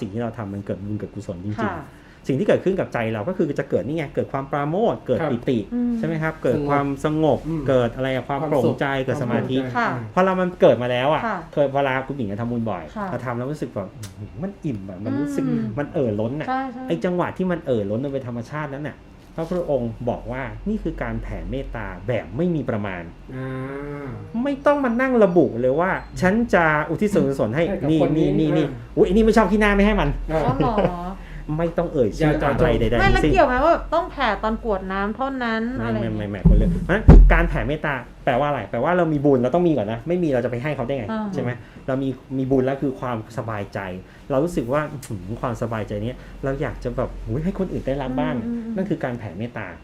สิ่งที่เราทำมันเกิดบุญเกิดกุศลจริงค่ะๆสิ่งที่เกิดขึ้นกับใจเราก็คือจะเกิดนี่ไงเกิดความปราโมทย์เกิดครับปิติอืมใช่ไหมครับ เกิดสงบความสงบอืมเกิดอะไรอะความความโปร่สุงขใจเกิดสมาธิความค่ะภูมิใจพอเรามันเกิดมาแล้วอะค่ะเคยเวลาคุณหญิงจะทำบุญบ่อยค่ะเราทำแล้วรู้สึกแบบอื้อหือมันอิ่มอะมันรู้สึกอืมมันเอ่อล้นอะใช่ใช่ไอ้จังหวะที่มันเอ่อล้นมันเป็นธรรมชาตินั้นน่ะ พระพุทธองค์บอกว่านี่คือการแผ่เมตตาแบบไม่มีประมาณอ่าไม่ต้องมานั่งระบุเลยว่า ฉันจะอุทิศส่วนกุศลให้ ให้กับนี่คนนี้นี่นี่นี่อ่า อุ้ยอันนี้ไม่ชอบขี้หน้าไม่ให้มันอ่าอ๋อเหรอ ไม่ต้องเอ่ยชื่ออย่าเจาะจงอะไรใดๆไม่ทั้แล้วงสิ้นเกี่ยวไหมว่าต้องแผ่ตอนกรวดน้ำเท่านั้นไม่อะไรไม่อย่างไม่เงี้ยไม่คนเลยเพราะฉะนั้นการแผ่เมตตาแปลว่าอะไรแปลว่าเรามีบุญเราต้องมีก่อนนะ ไม่มีเราจะไปให้เขาได้ไงอ่า ใช่ไหมเรามีมีบุญแล้วคือความสบายใจ เรารู้สึกว่าอื้อหือความสบายใจเนี้ยเราอยากจะแบบอุ๊ยให้คนอื่นได้รับบ้างอืมอืมนั่นคือการแผ่เมตตา ม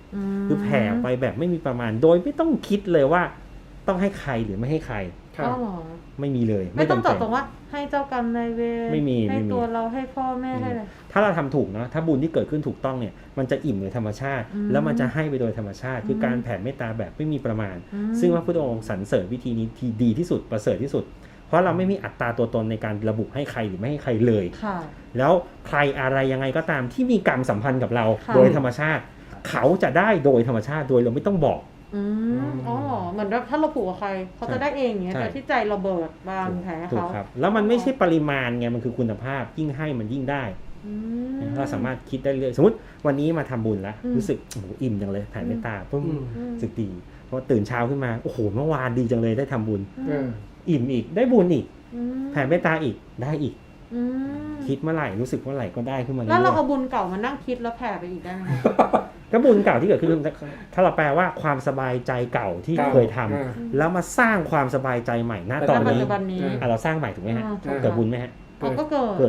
คือแผ่ไปแบบไม่มีประมาณ โดยไม่ต้องคิดเลยว่าต้องให้ใครหรือไม่ให้ใคร ครัอ๋บอเหรอไม่มีเลยไม่ต้องจำเจาะเป็น ตรงว่า ให้เจ้ากรรมนายเวรไม่มีให้ไม่มี ตัวเราให้พ่อแม่ให้อะไร ถ้าเราทำถูกเนาะถ้าบุญที่เกิดขึ้นถูกต้องเนี่ยมันจะอิ่มโดยธรรมชาติ อืมแล้วมันจะให้ไปโดยธรรมชาติ คือม การแผ่เมตตาแบบไม่มีประมาณ อืมซึ่งพระพุทธองค์สรรเสริญวิธีนี้ที่ดีที่สุดประเสริฐที่สุด เพราะเราไม่มีอัตราตัวตนในการระบุให้ใครหรือไม่ให้ใครเลย ค่ะ แล้วใครอะไรยังไงก็ตามที่มีกรรมสัมพันธ์กับเราค่ะ โดยธรรมชาติ เขาจะได้โดยธรรมชาติโดยเราไม่ต้องบอก อืมอ๋อ เหรอเหมือนแบบถ้าเราผูกกับใครเขาใช่จะได้เองอย่างเงี้ยใช่ แต่ที่ใจเราเบิดบางแผลให้ถูกเขาครับ แล้วมันไม่ใช่ปริมาณไงมันคือคุณภาพยิ่งให้มันยิ่งได้ อืม เราสามารถคิดได้เรื่อยสมมติวันนี้มาทำบุญแล้ว อืมรู้สึกโอ้โหอิ่มจังเลยแผ่เมตตาปุ๊บอืม อืม รู้สึกดีพอตื่นเช้าขึ้นมาโอ้โหเมื่อวานดีจังเลยได้ทำบุญ เออ อิ่มอีกได้บุญอีกอืมแผ่เมตตาอีกได้อีก อืม คิดเมื่อไหร่รู้สึกเมื่อไหร่ก็ได้ขึ้นมาแล้วเราเรื่เอาอยบุญเก่ามานั่งคิดแล้วแผ่ไปอีกได้ไหมคะๆก็บุญเก่าที่เกิดขึ้นถ้าเราแปลว่าความสบายใจเก่าที่เก่าเคยทำอ่าแล้วมาสร้างความสบายใจใหม่ณแต่ตอนปัจนี้จุบันนี้อ่าอะเราสร้างใหม่ถูกไหมฮะอ่าเกิดบุญไหมฮะอ๋อก็เกิดเกิด